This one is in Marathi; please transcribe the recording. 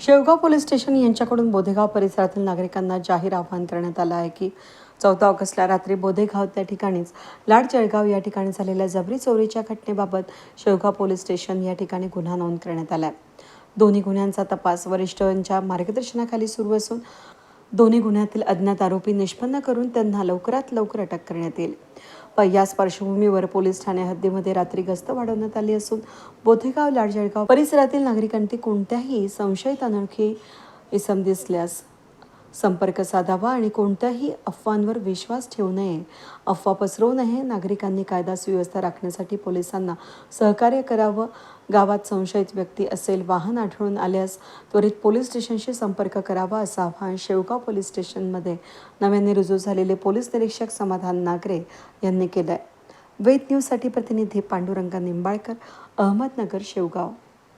शेवगाव पोलीस स्टेशन यांच्याकडून बोधेगाव परिसरातील नागरिकांना जाहीर आवाहन करण्यात आलं आहे की चौदा ऑगस्टला रात्री बोधेगाव त्या ठिकाणीच लाड जळगाव या ठिकाणी झालेल्या जबरी चोरीच्या घटनेबाबत शेवगाव पोलीस स्टेशन या ठिकाणी गुन्हा नोंद करण्यात आला आहे दोन्ही गुन्ह्यांचा तपास वरिष्ठांच्या मार्गदर्शनाखाली सुरू असून दोन्ही गुन्ह्यातील अज्ञात आरोपी निष्पन्न करून त्यांना लवकरात लवकर अटक करण्यात येईल. याच पार्श्वभूमीवर पोलीस ठाणे हद्दीमध्ये रात्री गस्त वाढवण्यात आली असून बोथेगाव लाडजळगाव परिसरातील नागरिकांनी कोणत्याही संशयित अनोळखी इसम दिसल्यास संपर्क साधावा आणि कोणत्याही अफवांवर विश्वास ठेवू नये. अफवा पसरवू नये. नागरिकांनी कायदा सुव्यवस्था राखण्यासाठी पोलिसांना सहकार्य करावं. गावात संशयित व्यक्ती असेल वाहन आढळून आल्यास त्वरित पोलीस स्टेशनशी संपर्क करावा असं आवाहन शेवगाव पोलीस स्टेशनमध्ये नव्याने रुजू झालेले पोलीस निरीक्षक समाधान नागरे यांनी केलं आहे वेद न्यूजसाठी प्रतिनिधी पांडुरंग निंबाळकर अहमदनगर शेवगाव.